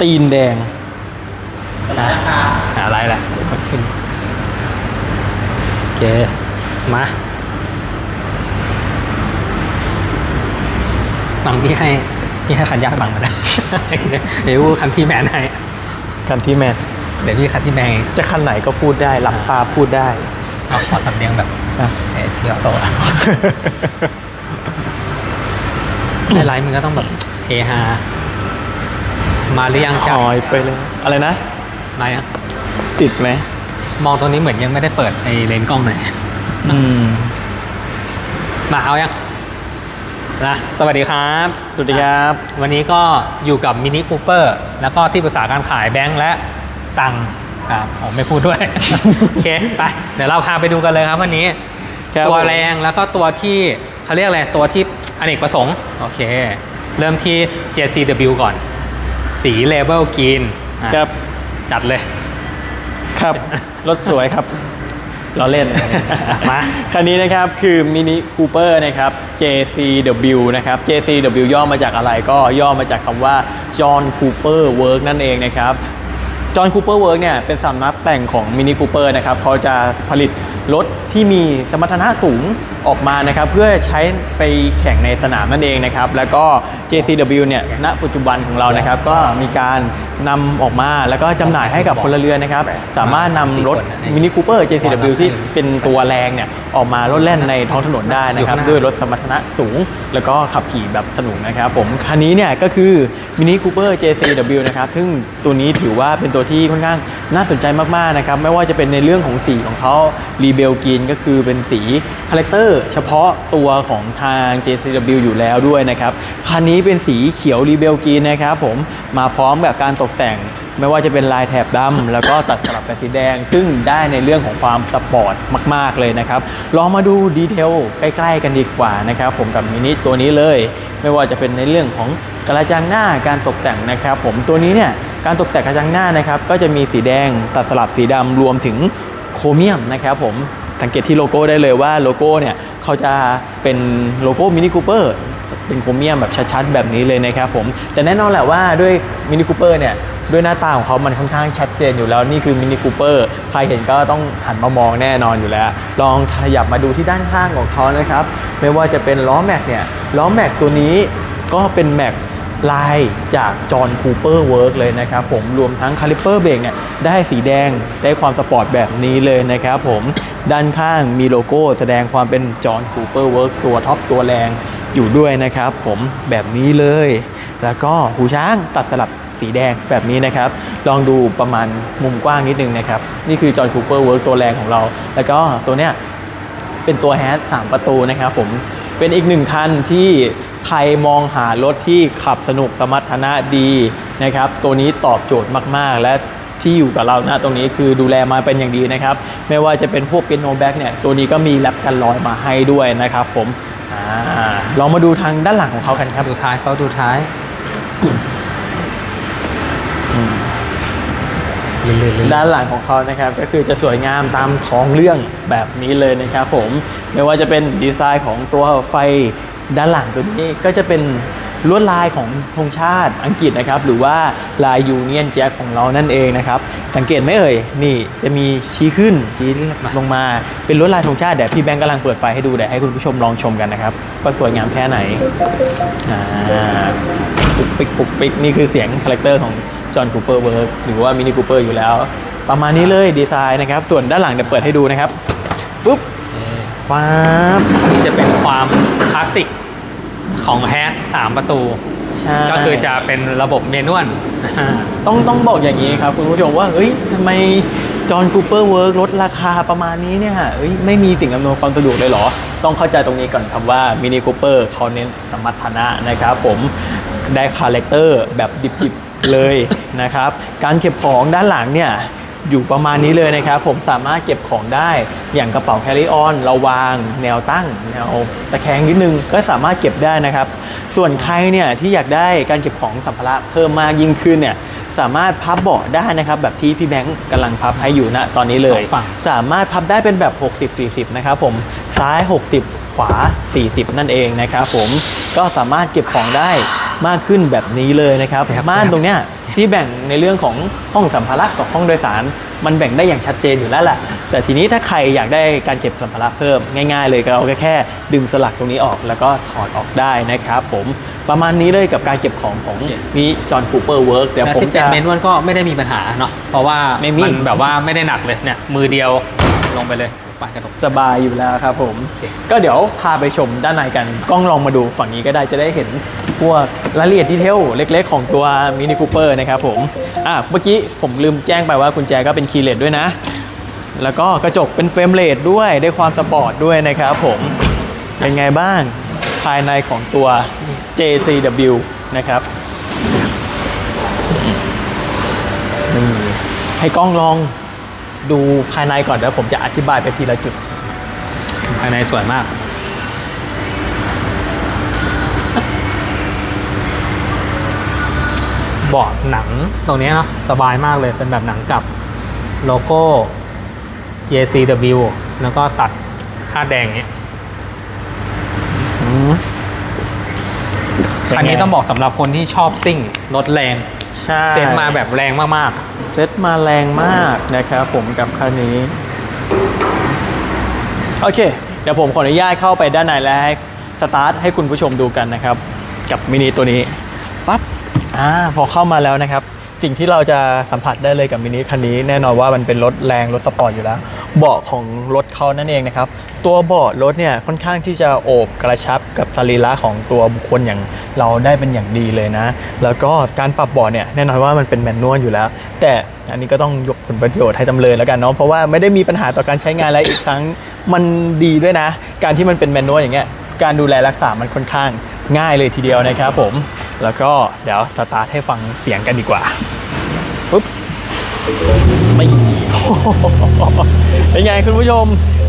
ตีนแดงนะหาอะไรแหละขึ้นโอเค มาบังพี่ให้พี่ให้คันยากบังมาได้เดี๋ยวคันที่แมนให้กันที่แมนเดี๋ยวพี่คันที่แมนเองจะคันไหนก็พูดได้หลับตาพูดได้เอาขอสำเนียงแบบนะเอเซียโตะในไลฟ์มันก็ต้องแบบเฮฮา มาหรือยังหจ้ะอยไปเลย อะไรนะ มายังติดไหมมองตรงนี้เหมือนยังไม่ได้เปิดไอเลนส์กล้องเลยอืม มาเอายังนะสวัสดีครับ สวัสดีครับ วันนี้ก็อยู่กับมินิคูเปอร์แล้วก็ที่ปรึกษาการขายแบงค์และตังค์อ่าผมไม่พูดด้วย โอเคไปเดี๋ยวเราพาไปดูกันเลยครับวันนี้ ครับตัวผมแรงแล้วก็ตัวที่เขาเรียกอะไรตัวที่อเนกประสงค์ โอเค เริ่มที่ JCW ก่อน สีเลเบลกรีนอะครับ จัดเลย ครับ รถสวยครับเราเล่นมาคันนี้นะครับคือมินิคูเปอร์นะครับ JCW นะครับ JCW ย่อมาจากอะไรก็ย่อมาจากคำว่า John Cooper Work นั่นเองนะครับจอห์นคูเปอร์เวิร์กเนี่ยเป็นสำนักแต่งของมินิคูเปอร์นะครับเขาจะผลิตรถที่มีสมรรถนะสูง ออกมานะครับเพื่อใช้ไปแข่งในสนามนั่นเองนะครับแล้วก็ JCW เนี่ยณปัจจุบันของเรานะครับก็มีการนำออกมาแล้วก็จำหน่ายให้กับพลเรือนนะครับสามารถนำรถมินิคูเปอร์ JCW ที่เป็นตัวแรงเนี่ยออกมาลดแล่นในท้องถนนได้นะครับ ด้วยรถสมรรถนะสูง แล้วก็ขับขี่แบบสนุกนะครับผมคันนี้เนี่ยก็คือมินิคูเปอร์ JCW นะครับซึ่งตัวนี้ถือว่าเป็นตัวที่ค่อนข้างน่าสนใจมากๆนะครับไม่ว่าจะเป็นในเรื่องของสีของเขารีเบลกินก็คือเป็นสีคาแรคเตอร์เฉพาะตัวของทาง JCW อยู่แล้วด้วยนะครับคันนี้เป็นสีเขียวรีเบลกินนะครับผมมาพร้อมกับการตกแต่ง ไม่ว่าจะเป็นลายแถบดำแล้วก็ตัดสลับกับสีแดง ซึ่งได้ในเรื่องของความสปอร์ตมาก ๆเลยนะครับ ลองมาดูดีเทลใกล้ๆกันดีกว่านะครับผมกับมินิตัวนี้เลย ไม่ว่าจะเป็นในเรื่องของกระจังหน้าการตกแต่งนะครับ ผมตัวนี้เนี่ยการตกแต่งกระจังหน้านะครับก็จะมีสีแดงตัดสลับสีดำรวมถึงโครเมียมนะครับผมสังเกตที่โลโก้ได้เลยว่าโลโก้เนี่ยเขาจะเป็นโลโก้มินิคูเปอร์เป็นโครเมียมแบบชัดๆแบบนี้เลยนะครับผมแต่แน่นอนแหละว่าด้วยมินิคูเปอร์เนี่ย ด้วยหน้าตาของเขามันค่อนข้างชัดเจนอยู่แล้วนี่คือมินิคูเปอร์ใครเห็นก็ต้องหันมามองแน่นอนอยู่แล้ว ลองขยับมาดูที่ด้านข้างของเขานะครับ ไม่ว่าจะเป็นล้อแม็กเนี่ยล้อแม็กตัวนี้ก็เป็นแม็กลายจากจอห์นคูเปอร์เวิร์กเลยนะครับผมรวมทั้งคาลิปเปอร์เบรกเนี่ยได้สีแดงได้ความสปอร์ตแบบนี้เลยนะครับผมด้านข้างมีโลโก้แสดงความเป็นจอห์นคูเปอร์เวิร์กตัวท็อปตัวแรงอยู่ด้วยนะครับผมแบบนี้เลย แล้วก็หูช้างตัดสลับ สีแดงแบบนี้นะครับ ลองดูประมาณมุมกว้างนิดนึงนะครับ นี่คือจอห์นคูเปอร์เวิร์กตัวแรงของเรา แล้วก็ตัวเนี้ยเป็นตัวแฮชสามประตูนะครับผมเป็นอีกหนึ่งคันที่ใครมองหารถที่ขับสนุกสมรรถนะดีนะครับ ตัวนี้ตอบโจทย์มาก ๆ และที่อยู่กับเรานะตรงนี้คือดูแลมาเป็นอย่างดีนะครับ ไม่ว่าจะเป็นพวกเปียโนแบ็กเนี่ย ตัวนี้ก็มีแรปกันลอยมาให้ด้วยนะครับผมอลองมาดูทางด้านหลังของเขากันครับดูท้ายเขาดูท้าย ด้านหลังของเขานะครับก็คือจะสวยงามตามท้องเรื่องแบบนี้เลยนะครับผมไม่ว่าจะเป็นดีไซน์ของตัวไฟด้านหลังตัวนี้ก็จะเป็นลวดลายของธงชาติอังกฤษนะครับ หรือว่าลายยูเนียนแจ็คของเรานั่นเองนะครับ สังเกตไหมเอ่ย นี่จะมีชี้ขึ้นชี้ลงมาเป็นลวดลายธงชาติเดี๋ยวพี่แบงค์กำลังเปิดไฟให้ดูเดี๋ยวให้คุณผู้ชมลองชมกันนะครับว่าสวยงามแค่ไหนอ่าปุกปิกปุกปิกนี่คือเสียงคาแรคเตอร์ของ จอห์นคูเปอร์เวิร์กหรือว่ามินิคูเปอร์อยู่แล้ว ประมาณนี้เลยดีไซน์นะครับ ส่วนด้านหลังเดี๋ยวเปิดให้ดูนะครับปุ๊บป๊าบนี่จะเป็นความคลาสสิกของแฮชสามประตูใช่ก็คือจะเป็นระบบเมนวลต้องต้องบอกอย่างนี้ครับ คุณผู้ชมว่าเฮ้ยทำไมจอห์นคูเปอร์เวิร์กลดราคาประมาณนี้เนี่ยเอ้ยไม่มีสิ่งอำนวยความสะดวกเลยเหรอ ต้องเข้าใจตรงนี้ก่อนครับว่ามินิคูเปอร์เขาเน้นสมรรถนะนะครับผมได้คาแรคเตอร์แบบดิบๆ เลยนะครับ การเก็บของด้านหลังเนี่ยอยู่ประมาณนี้เลยนะครับ ผมสามารถเก็บของได้อย่างกระเป๋าแคริออนเราวางแนวตั้งแนวตะแคงนิดนึงก็สามารถเก็บได้นะครับ ส่วนใครเนี่ยที่อยากได้การเก็บของสัมภาระเพิ่มมากยิ่งขึ้นเนี่ยสามารถพับเบาะได้นะครับแบบที่พี่แบงค์กำลังพับให้อยู่ณตอนนี้เลยสองฝั่งสามารถพับได้เป็นแบบ 60-40 นะครับผมซ้าย 60 ขวา 40 นั่นเองนะครับผมก็สามารถเก็บของได้ มากขึ้นแบบนี้เลยนะครับแซ่บม่านตรงเนี้ยที่แบ่งในเรื่องของห้องสัมภาระกับห้องโดยสาร มันแบ่งได้อย่างชัดเจนอยู่แล้วแหละแต่ทีนี้ถ้าใครอยากได้การเก็บสัมภาระเพิ่มง่าย ๆ เลยก็เราก็แค่ดึงสลักตรงนี้ออกแล้วก็ถอดออกได้นะครับผมประมาณนี้เลยกับการเก็บของของมิจอห์นคูเปอร์เวิร์กเดี๋ยวแล้วผมที่จะเป็นเมนวนก็ไม่ได้มีปัญหาเนาะเพราะว่าไม่มีนแบบว่าไม่ได้หนักเลยเนี่ยมือเดียวลงไปเลย ปาดกระดกสบายอยู่แล้วครับผมโอเคก็เดี๋ยวพาไปชมด้านในกันกล้องลองมาดูฝั่งนี้ก็ได้จะได้เห็นพวกรายละเอียดดีเทลเล็กๆ ของตัวมินิคูเปอร์นะครับผมอะเมื่อกี้ผมลืมแจ้งไปว่ากุญแจก็เป็นคีย์เลสด้วยนะ แล้วก็กระจกเป็นเฟรมเลสด้วยได้ความสปอร์ตด้วยนะครับผมเป็นไงบ้างภายในของตัว JCW นะครับนี่ให้กล้องลอง ดูภายในก่อนเดี๋ยวผมจะอธิบายไปทีละจุด ภายในสวยมาก เบาะหนังตรงเนี้ยเนาะสบายมากเลยเป็นแบบหนังกับโลโก้ JCW แล้วก็ตัดคาดแดงอย่างเงี้ยคันนี้ต้องบอกสำหรับคนที่ชอบซิ่งรถแรง ใช่ เซ็ตมาแบบแรงมาก เซ็ตมาแรงมากนะครับผมกับคันนี้ โอเค เดี๋ยวผมขออนุญาตเข้าไปด้านในแล้วให้สตาร์ทให้คุณผู้ชมดูกันนะครับ กับมินิตัวนี้ปั๊บอ่าพอเข้ามาแล้วนะครับ สิ่งที่เราจะสัมผัสได้เลยกับมินิคันนี้ แน่นอนว่ามันเป็นรถแรงรถสปอร์ตอยู่แล้ว เบาะของรถเขานั่นเองนะครับ ตัวเบาะรถเนี่ยค่อนข้างที่จะโอบกระชับกับสรีระของตัวบุคคลอย่างเราได้เป็นอย่างดีเลยนะ แล้วก็การปรับเบาะเนี่ยแน่นอนว่ามันเป็นแมนนวลอยู่แล้ว แต่อันนี้ก็ต้องยกผลประโยชน์ให้จำเลยแล้วกันเนาะเพราะว่าไม่ได้มีปัญหาต่อการใช้งานและอีกครั้งมันดีด้วยนะ การที่มันเป็นแมนนวลอย่างเงี้ยการดูแลรักษามันค่อนข้างง่ายเลยทีเดียวนะครับผมแล้วก็เดี๋ยวสตาร์ทให้ฟังเสียงกันดีกว่าปุ๊บไม่ เป็นไงคุณผู้ชม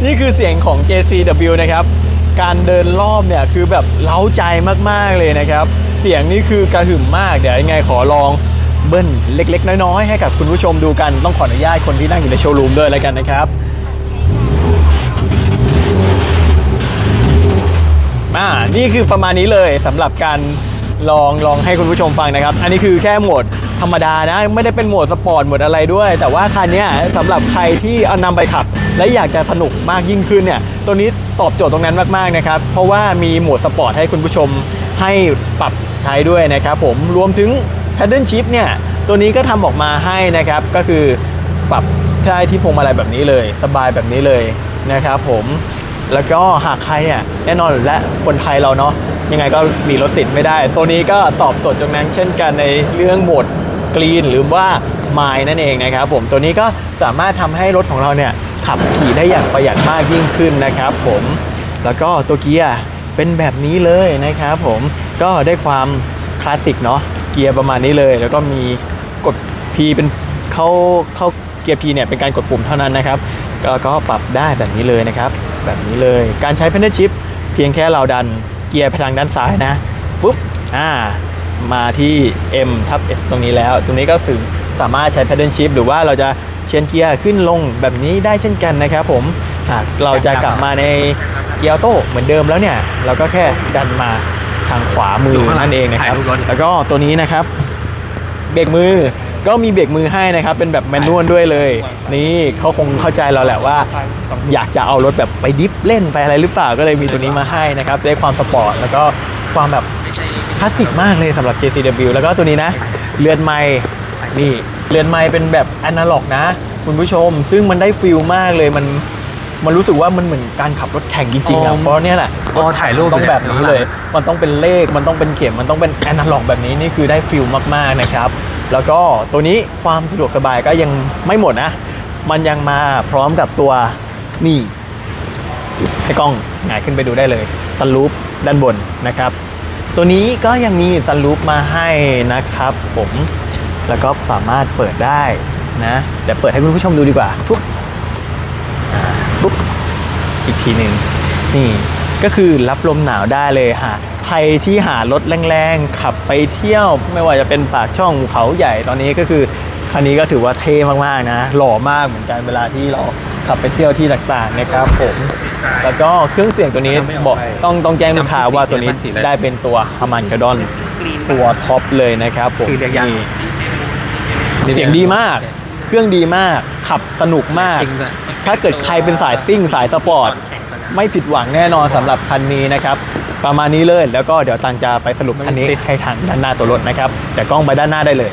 นี่คือเสียงของ JCW นะครับ การเดินรอบเนี่ยคือแบบเล้าใจมากๆเลยนะครับ เสียงนี่คือกระหึ่มมากเดี๋ยวยังไงขอลองเบิ้ลเล็ก ๆ น้อย ๆ ให้กับคุณผู้ชมดูกันต้องขออนุญาตคนที่นั่งอยู่ในโชว์รูมด้วยแล้วกันนะครับอ่านี่คือประมาณนี้เลยสำหรับการ ลองลองให้คุณผู้ชมฟังนะครับ อันนี้คือแค่โหมดธรรมดานะ ไม่ได้เป็นโหมดสปอร์ตโหมดอะไรด้วย แต่ว่าคันนี้สำหรับใครที่เอานำไปขับ และอยากจะสนุกมากยิ่งขึ้นเนี่ยตัวนี้ตอบโจทย์ตรงนั้นมากๆนะครับ เพราะว่ามีโหมดสปอร์ตให้คุณผู้ชมให้ปรับใช้ด้วยนะครับผมรวมถึง Paddle Shift เนี่ยตัวนี้ก็ทำออกมาให้นะครับก็คือปรับใช้ที่พวงมาลัยแบบนี้เลย สบายแบบนี้เลยนะครับผมแล้วก็หากใครเนี่ยแน่นอนและคนไทยเราเนาะ ยังไงก็มีรถติดไม่ได้ ตัวนี้ก็ตอบโจทย์ตรงนั้นเช่นกันในเรื่องโหมดกรีนหรือว่าไมล์นั่นเองนะครับผมตัวนี้ก็สามารถทำให้รถของเราเนี่ยขับขี่ได้อย่างประหยัดมากยิ่งขึ้นนะครับผมแล้วก็ตัวเกียร์เป็นแบบนี้เลยนะครับผมก็ได้ความคลาสสิกเนาะเกียร์ประมาณนี้เลย แล้วก็มีกด P เป็นเข้าเข้าเกียร์ P เนี่ยเป็นการกดปุ่มเท่านั้นนะครับก็ก็ปรับได้แบบนี้เลยนะครับ แบบนี้เลยการใช้ Pedal Shift เพียงแค่เราดัน เกียร์ไปทางด้านซ้ายนะปุ๊บอ่ามาที่ M ทับ S ตรงนี้แล้ว ตรงนี้ก็ถึงสามารถใช้ Pedal Shift หรือว่าเราจะเชนเกียร์ขึ้นลงแบบนี้ได้เช่นกันนะครับผมหากเราจะกลับมาในเกียร์ออโต้เหมือนเดิมแล้วเนี่ย เราก็แค่ดันมาทางขวามือนั่นเองนะครับ แล้วก็ตัวนี้นะครับ เบรกมือ ก็มีเบรกมือให้นะครับ เป็นแบบแมนนวลด้วยเลย นี่เขาคงเข้าใจเราแหละว่า อยากจะเอารถแบบไปดิฟเล่นไปอะไรหรือเปล่าก็เลยมีตัวนี้มาให้นะครับได้ความสปอร์ตแล้วก็ความแบบคลาสสิกมากเลยสำหรับ JCW แล้วก็ตัวนี้นะ เรือนไม้นี่เรือนไม้เป็นแบบอนาล็อกนะ คุณผู้ชม ซึ่งมันได้ฟิลมากเลยมันมันรู้สึกว่ามันเหมือนการขับรถแข่งจริงๆอ๋อะอเพราะเนี่ยแหละอ๋อถ่ายรูปต้องแบบนี้เลยเลย มันต้องเป็นเลขมันต้องเป็นเข็มมันต้องเป็นแอนาล็อกแบบนี้นี่คือได้ฟิลมากๆนะครับ แล้วก็ตัวนี้ความสะดวกสบายก็ยังไม่หมดนะ มันยังมาพร้อมกับตัวนี่ให้กล้องหงายขึ้นไปดูได้เลยซันรูปด้านบนนะครับ ตัวนี้ก็ยังมีซันรูปมาให้นะครับ ผมแล้วก็สามารถเปิดได้นะเดี๋ยวเปิดให้คุณผู้ชมดูดีกว่าปุ๊บปุ๊บอีกทีหนึ่งนี่ก็คือรับลมหนาวได้เลยฮะ ใครที่หารถแรงๆ ขับไปเที่ยว ไม่ว่าจะเป็นปากช่องเขาใหญ่ตอนนี้ก็คือคันนี้ก็ถือว่าเท่มากๆนะ หล่อมากเหมือนกันเวลาที่เราขับไปเที่ยวที่ต่างๆนะครับผมแล้วก็เครื่องเสียงตัวนี้บอกต้องต้องแจ้งลูกค้าว่าตัวนี้ได้เป็นตัวฮามันกระดอนตัวท็อปเลยนะครับผมชื่อเรียกยากนี่เสียงดีมาก เครื่องดีมาก ขับสนุกมากจริงด้วยถ้าเกิดใครเป็นสายซิ่งสายสปอร์ต ไม่ผิดหวังแน่นอนสำหรับคันนี้นะครับ ประมาณนี้เลยแล้วก็เดี๋ยวตังจะไปสรุปคันนี้ให้ทางด้านหน้าตัวรถนะครับแต่กล้องไปด้านหน้าได้เลย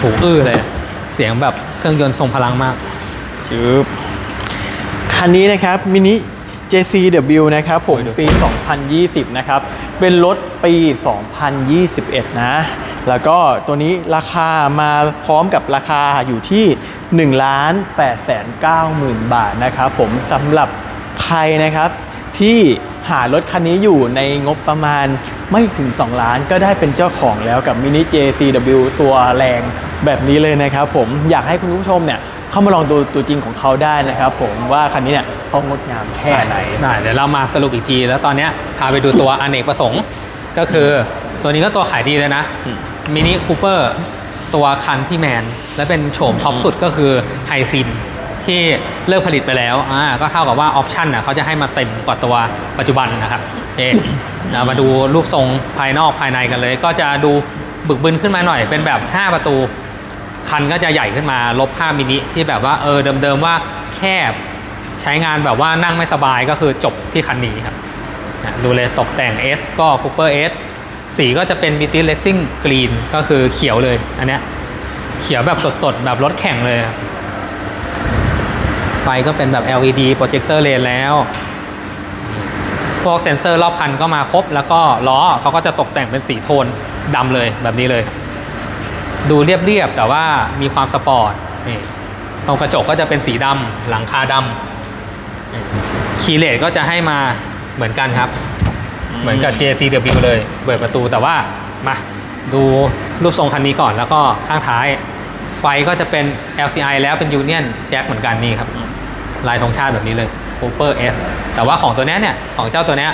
หูอื้อเลย เสียงแบบเครื่องยนต์ทรงพลังมากชืบคันนี้นะครับมินิ JCW นะครับผมปี 2020 นะครับ เป็นรถปี 2021 นะ แล้วก็ตัวนี้ราคามาพร้อมกับราคาอยู่ที่ 1 8 9 0 0 0 0 บาทนะครับผมสำหรับใค รนะครับที่หารถคันนี้อยู่ในงบประมาณไม่ถึง 2 ล้านก็ได้เป็นเจ้าของแล้วกับมินิ JCW ตัวแรงแบบนี้เลยนะครับผมอยากให้คุณผู้ชมเนี่ยเข้ามาลองดูตัวจริงของเขาได้นะครับผมว่าคันนี้เนี่ยเขางดงามแค่ไหนได้เดี๋ยวเรามาสรุปอีกที แล้วตอนนี้พาไปดูตัวอเนกประสงค์ก็คือตัวนี้ก็ตัวขายดีเลยนะมมินิคูเปอร์ตัวคันที่แมน และเป็นโฉมท็อปสุดก็คือไฮฟิน ที่เลิกผลิตไปแล้วอ่าก็เท่ากับว่าออปชันน่ะเขาจะให้มาเต็มกว่าตัวปัจจุบันนะครับเอเรามาดูรูปทรงภายนอกภายในกันเลย ก็จะดูบึกบึนขึ้นมาหน่อย เป็นแบบ 5 ประตู คันก็จะใหญ่ขึ้นมาลบ5มินิที่แบบว่าเออเดิมๆว่าแคบใช้งานแบบว่านั่งไม่สบายก็คือจบที่คันนี้ครับดูเลยตกแต่ง S ก็ Cooper S สีก็จะเป็น British Racing Green ก็คือเขียวเลยอันเนี้ยเขียวแบบสดๆ แบบรถแข่งเลยครับ ไฟก็เป็นแบบ LED โปรเจคเตอร์เลนแล้ว พวกเซ็นเซอร์รอบคันก็มาครบ แล้วก็ล้อเขาก็จะตกแต่งเป็นสีโทนดำเลยแบบนี้เลย ดูเรียบๆ แต่ว่ามีความสปอร์ตนี่ตรงกระจกก็จะเป็นสีดำหลังคาดำคีเลสก็จะให้มาเหมือนกันครับ เหมือนกับ JCW เลย เปิดประตูแต่ว่ามาดูรูปทรงคันนี้ก่อนแล้วก็ข้างท้าย ไฟก็จะเป็น LCI แล้วเป็น Union Jack เหมือนกันนี่ครับ ลายธงชาติแบบนี้เลย Cooper S แต่ว่าของตัวเนี้ยเนี่ย ของเจ้าตัวเนี้ย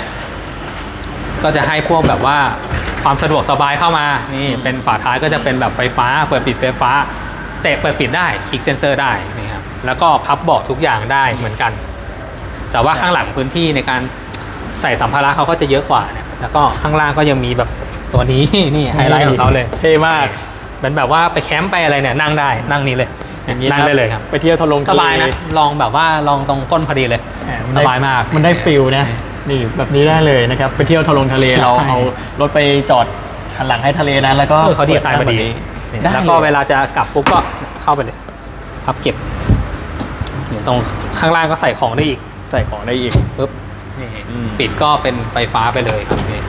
ก็จะให้พวกแบบว่าความสะดวกสบายเข้ามา นี่เป็นฝาท้ายก็จะเป็นแบบไฟฟ้า เปิดปิดไฟฟ้า เตะเปิดปิดได้คลิกเซนเซอร์ได้นี่ครับ แล้วก็พับเบาะทุกอย่างได้เหมือนกัน แต่ว่าข้างหลังพื้นที่ในการใส่สัมภาระเขาก็จะเยอะกว่าเนี่ย แล้วก็ข้างล่างก็ยังมีแบบตัวนี้นี่ไฮไลท์ของเขาเลย เท่มาก เป็นแบบว่าไปแคมป์ไปอะไรเนี่ยนั่งได้นั่งนี้เลยอย่างนี้นั่งได้เลยครับ ไปเที่ยวทะลงสทะเลบายนะลองแบบว่าลองตรงก้นพอดีเลยแหมนสได้บายมากมันได้ฟิลนะนี่แบบนี้ได้เลยนะครับไปเที่ยวทะลงทะเลใช่เราเอารถไปจอดหันหลังให้ทะเลนะแล้วก็เออเขาดีไซน์มาดีได้แล้วก็เวลาจะกลับปุ๊บก็เข้าไปเลยพับเก็บเนี่ยตรงข้างล่างก็ใส่ของได้อีก ใส่ของได้อีกปุ๊บนี่อืมปิดก็เป็นไฟฟ้าไปเลยครับนี่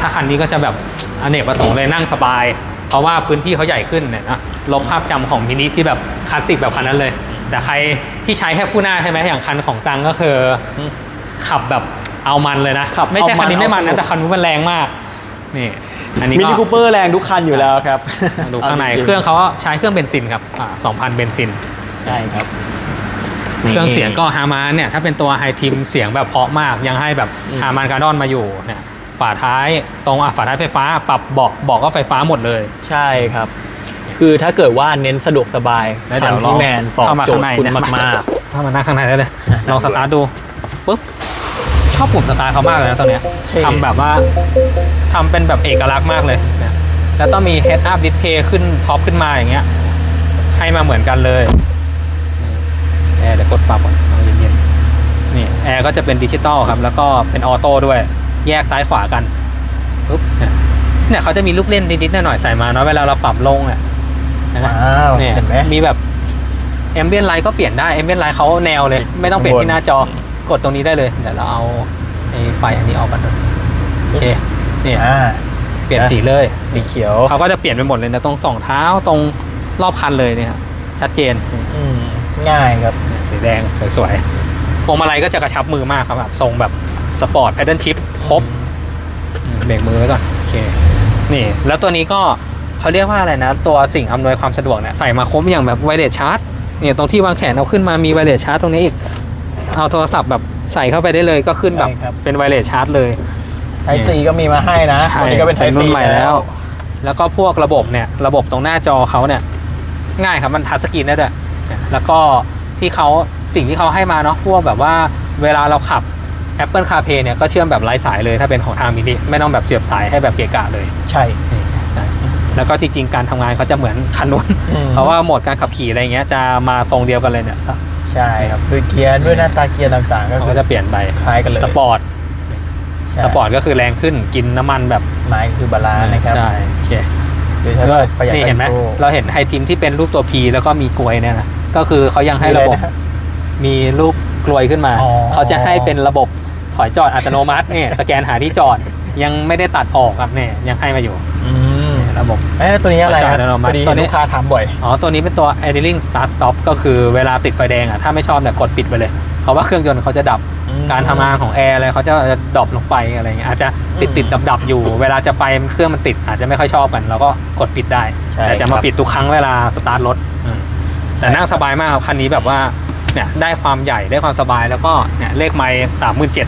ถ้าคันนี้ก็จะแบบอเนกประสงค์เลยนั่งสบาย เพราะว่าพื้นที่เขาใหญ่ขึ้นเนี่ยนะลบภาพจำของมินิที่แบบคลาสสิกแบบคันนั้นเลย แต่ใครที่ใช้แค่คู่หน้าใช่ไหมอย่างคันของตังก็คืออืมขับแบบเอามันเลยนะขับไม่ใช่เอามัคันนนี้ไม่มันเอาสนุนะกแต่คันนู้นมันแรงมากนี่อันนี้มินิก็คูเปอร์แรงทุกคันอยู่แล้วครับดูข้างในจๆเครื่องเขาใช้เครื่องเบนซินครับอ่า2,000เบนซินใช่ครับ เครื่องเสียงก็ฮามานเนี่ยถ้าเป็นตัวไฮทิมเสียงแบบเพราะมากยังให้แบบอืมฮามานการ์ดอนมาอยู่เนี่ย ฝาท้ายตรงอะฝาท้ายไฟฟ้า ปรับเบอกบอกก็ไฟฟ้าหมดเลย ใช่ครับ คือถ้าเกิดว่าเน้นสะดวกสบายแล้วเดี๋ยวคันที่แมนตอบเข้ามาโจทข้างในย์คุณเนี่ย มากเข้ามานั่งข้างในได้เลยอะลองสตาร์ทดูปุ๊บชอบปุ่มสตาร์ทเขามากเลยนะตัวเนี้ยเท่ทำแบบว่าทำเป็นแบบเอกลักษณ์มากเลยเนี่ยแล้วต้องมี head up display ขึ้นท็อปขึ้นมาอย่างเงี้ย ให้มาเหมือนกันเลยนี่แอร์เดี๋ยวกดปรับก่อนเอาเย็นๆนี่แอร์ก็จะเป็นดิจิตอลครับ แล้วก็เป็นออโต้ด้วย แยกซ้ายขวากันปุ๊บเนี่ยเนี่ยเขาจะมีลูกเล่นนิดๆหน่อยๆใส่มาเนาะเวลาเราปรับลงเนี่ยเห็นๆไหมว้าวเนี่ยเห็นไหมมีแบบแอมเบียนไลท์ก็เปลี่ยนได้แอมเบียนไลท์เขาแนวเลย ไม่ต้องเปลี่ยนที่หน้าจอกดตรงนี้ได้เลยเดี๋ยวเราเอาไอ้ไฟอันนี้ออกกันโอเคเนี่ยอ่าเปลี่ยนสีเลย สีเขียวเขาก็จะเปลี่ยนไปหมดเลยนะตรงสองเท้าตรงรอบคันเลยเนี่ยครับชัดเจนอืมง่ายครับเนี่ยสีแดงสวยๆพวงมาลัยก็จะกระชับมือมากครับแบบทรงแบบสปอร์ตแพดเดิลชิพ ครบอืมเบรกมือไว้ก่อนโอเคนี่ แล้วตัวนี้ก็เขาเรียกว่าอะไรนะ ตัวสิ่งอำนวยความสะดวกเนี่ยใส่มาครบอย่างแบบไวเลสชาร์จเนี่ยตรงที่วางแขนเอาขึ้นมามีไวเลสชาร์จตรงนี้อีก เอาโทรศัพท์แบบใส่เข้าไปได้เลยก็ขึ้นแบบใช่ครับเป็นไวเลสชาร์จเลยไทซีก็มีมาให้นะใช่ตัวนี้ก็เป็นไทเป็นซีรุ่นใหม่แล้ว แล้วก็พวกระบบเนี่ย ระบบตรงหน้าจอเขาเนี่ย ง่ายครับมันทัชสกรีนได้ด้วยเนี่ยแล้วก็ที่เขาสิ่งที่เขาให้มาเนาะพวกแบบว่าเวลาเราขับ Apple CarPlay เนี่ยก็เชื่อมแบบไร้สายเลยถ้าเป็นของทางมินิไม่ต้องแบบเสียบสายให้แบบเกะกะเลย ใช่นี่ใช่แล้วก็จริงๆการทำงานเขาจะเหมือนคันนู้นอืม เพราะว่าโหมดการขับขี่อะไรเงี้ยจะมาทรงเดียวกันเลยเนี่ยใช่ครับด้วยเกียร์ด้วยหน้าตาเกียร์ต่างๆ ก็เขาคืก็อจะเปลี่ยนไปคล้ายกันเลยสปอร์ตใช่สปอร์ตก็คือแรงขึ้นกินน้ำมันแบบไม้คือบาลานซ์นะครับใช่โอเค โดยใช้ประหยัดนี่เห็นไหมแบตโตเราเห็นไฮทีมที่เป็นรูปตัว P แล้วก็มีกลวยเนี่ยนะก็คือเขายังให้ระบบมีอไนฮมีรูปกลวยขึ้นมา อ๋อ เขาจะให้เป็นระบบ ถอยจอดอัตโนมัติเนี่ยสแกนหาที่จอดยังไม่ได้ตัดออกครับเนี่ยยังให้มาอยู่อืมระบบเอ้ยตัวนี้อะไรครับจอดอัตโนมัพติอดีตัวนี้ลูกค้าถามบ่อยอ๋อตัวนี้เป็นตัว idling start stop ก็คือเวลาติดไฟแดงอะถ้าไม่ชอบเนี่ยกดปิดไปเลย เพราะว่าเครื่องยนต์เขาจะดับอืมการทำงานของแอร์อะไรเขาจะดรอปลงไปอะไรเงี้ยอาจจะติดติดดับดับๆอยู่ เวลาจะไปเครื่องมันติดอาจจะไม่ค่อยชอบกันเราก็กดปิดได้ใช่แต่จะคมารับปิดทุกครั้งเวลาสตาร์ทรถอืมแต่นั่งสบายมากครับคันนี้แบบว่าเนี่ยได้ความใหญ่ได้ความสบายแล้วก็เนี่ยเลขไม้สามหมื่นเจ็ด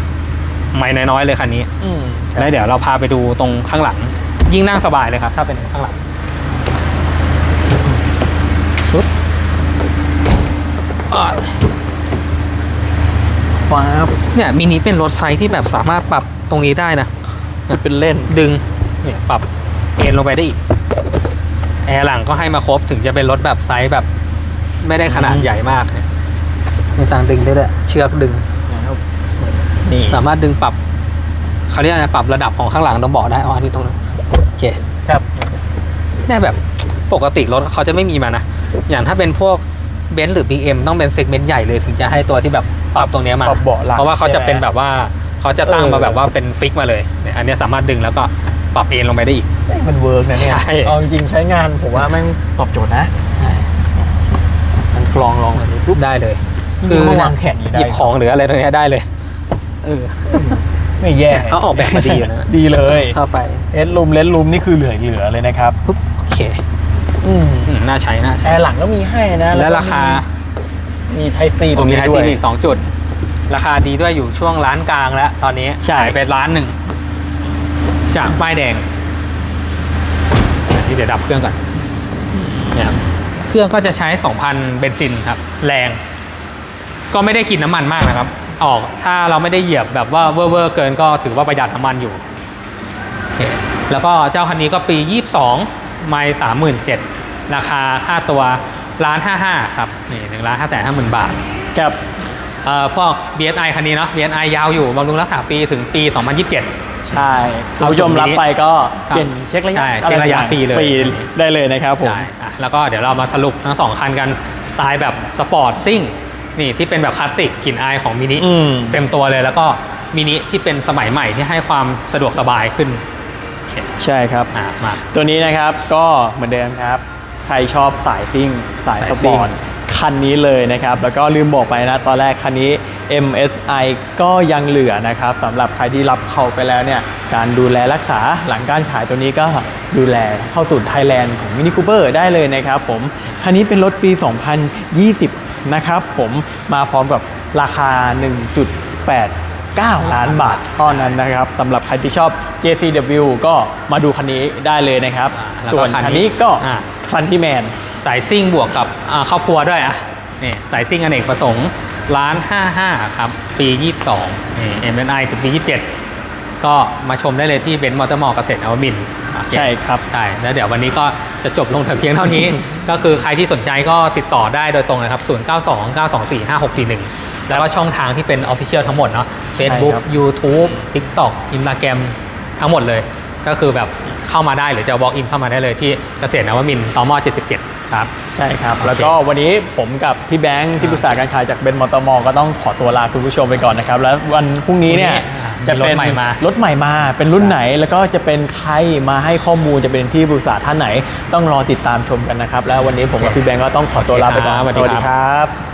ไม้น้อยๆเลยคันนี้อืมแล้วเดี๋ยวเราพาไปดูตรงข้างหลัง ยิ่งนั่งสบายเลยครับ ถ้าเป็นข้างหลังปึ๊บอ่า ฟ้าบเนี่ยมินิเป็นรถไซส์ที่แบบสามารถปรับตรงนี้ได้นะเป็นเล่น ดึงเนี่ยปรับเอนลงไปได้อีก แอร์หลังก็ให้มาครบถึงจะเป็นรถแบบไซส์แบบ ไม่ได้ขนาดอืม ใหญ่มากเนี่ยในต่างดึงได้ด้วยเชือกดึง นะครับนี่ สามารถดึงปรับเขาเรียกอะไรปรับระดับของข้างหลังต้องบอกได้อ๋ออันนี้ตรงนั้นโอเคครับเนี่ยแบบปกติรถเขาจะไม่มีมานะ อย่างถ้าเป็นพวกเบนซ์หรือ BM ต้องเป็นเซกเมนต์ใหญ่เลยถึงจะให้ตัวที่แบบปรับตรงเนี้ยมาปรับเบาะหลังเพราะว่าเขาจะเป็นใช่ไหมแบบว่าเขาจะตั้งเออมาแบบว่าเป็นฟิกมาเลยเนี่ยอันเนี้ยสามารถดึงแล้วก็ปรับเอนลงไปได้อีกเอ้ยมันเวิร์กนะเนี่ย ใช่ เอาจริงๆใช้งานผมว่าแม่งตอบโจทย์นะ มันกลองลองแบบนี้ปุ๊บได้เลยจริงๆก็วางแขนอย่างนี้ได้หยิบของหรืออะไรตรงเนี้ยได้เลย เออ ไม่แย่ เขาออกแบบมาดีอยู่นะ ดีเลยเข้าไปเอสลูมเลนลูมนี่คือเหลือเหลือเลยนะครับปุ๊บโอเคอืมอืมน่าใช้น่าแอใช้ร์หลังก็มีให้นะ และก็ราคา มีไทซีตตรรงงนี้นี้ไทด้ซีวยมีอีกสองจุด ราคาดีด้วยอยู่ช่วงร้านกลางแล้ว ตอนนี้ใช่ขายไปร้านหนึ่ง จากป้ายแดงนี่เดี๋ยวดับเครื่องก่อนเนี่ยครับเครื่องก็จะใช้ 2,000 เบนซินครับ แรง ก็ไม่ได้กินน้ำมันมากนะครับ ออก ถ้าเราไม่ได้เหยียบแบบว่าเวอร์เวอร์เกินก็ถือว่าประหยัดน้ำมันอยู่โอเคแล้วก็เจ้าคันนี้ก็ปี 22 ไม่37,000ราคาค่าตัวล้านห้าห้าครับนี่หนึ่งล้านห้าแสนห้าหมื่นบาทกับเอ่อพวก BSI คันนี้เนาะ BSI ยาวอยู่บำรุงรักษาฟรีถึงปี 2027 ใช่คุณผู้ชมรับไปก็เปลี่ยนเช็คระยะใช่เช็คระยะอไต่างๆฟรีเลยฟรีได้เลยนะครับผมใช่อะแล้วก็เดี๋ยวเรามาสรุปทั้งสองคันกันสไตล์แบบสปอร์ตซิ่ง นี่ที่เป็นแบบคลาสสิกกลิ่นอายของมินิอืมเต็มตัวเลยแล้วก็มินิที่เป็นสมัยใหม่ที่ให้ความสะดวกสบายขึ้น ใช่ครับอะมาตัวนี้นะครับก็เหมือนเดิมครับ ใครชอบสายซิ่ง สายสายสซิ่ปงอร์ตคันนี้เลยนะครับ แล้วก็ลืมบอกไปนะ ตอนแรกคันนี้ MSI ก็ยังเหลือนะครับสำหรับใครที่รับเข้าไปแล้วเนี่ย การดูแลรักษาหลังการขายตัวนี้ก็ดูแลเข้าสู่ไทยแลนด์ของ Mini Cooper ได้เลยนะครับผม คันนี้เป็นรถปี 2020 นะครับผมมาพร้อมกับราคา 1.8 9 ล้านบาทเท่านั้นนะครับสำหรับใครที่ชอบ JCW ก็มาดูคันนี้ได้เลยนะครับ แล้วก็ส่วนคันนี้คันนี้ก็อ่า คันที่แมน สายซิ่งบวกกับอ่าครอบครัวด้วยอะนี่สายซิ่งอเนกประสงค์ร้าน 55 ครับ ปี 22นี่ MNI ถึงปี 27 ก็มาชมได้เลยที่เบนซ์มอเตอร์มอลล์เกษตรนวมินทร์โอเคใช่ครับใช่แล้วเดี๋ยววันนี้ก็จะจบลงแต่เพียงเท่านี้ ก็คือใครที่สนใจก็ติดต่อได้โดยตรงเลยครับ 092 924 5641 แล้วก็ช่องทางที่เป็น Official ทั้งหมดเนาะ Facebook ครับ YouTube TikTok Instagram ทั้งหมดเลย ก็คือแบบเข้ามาได้หรือจะ walk in เข้ามาได้เลยที่เกษตรนวมินทร์ตม77 ครับ ใช่ครับโอเคแล้วก็วันนี้ผมกับพี่แบงค์ที่ปรึกษาการขายจากเบนมอเตอร์มอก็ต้องขอตัวลาคุณผู้ชมไปก่อนนะครับ แล้ววันพรุ่งนี้เนี่ยพรุ่งนี้อ่าจะมีรถเป็นใหม่มารถใหม่มา เป็นรุ่นไหนแล้วก็จะเป็นใครมาให้ข้อมูลจะเป็นที่ปรึกษาท่านไหน ต้องรอติดตามชมกันนะครับ แล้ววันนี้ผมกับพี่แบงค์ก็ต้องขอตัวลาไปก่อนโอเคครับสวัสดีครับ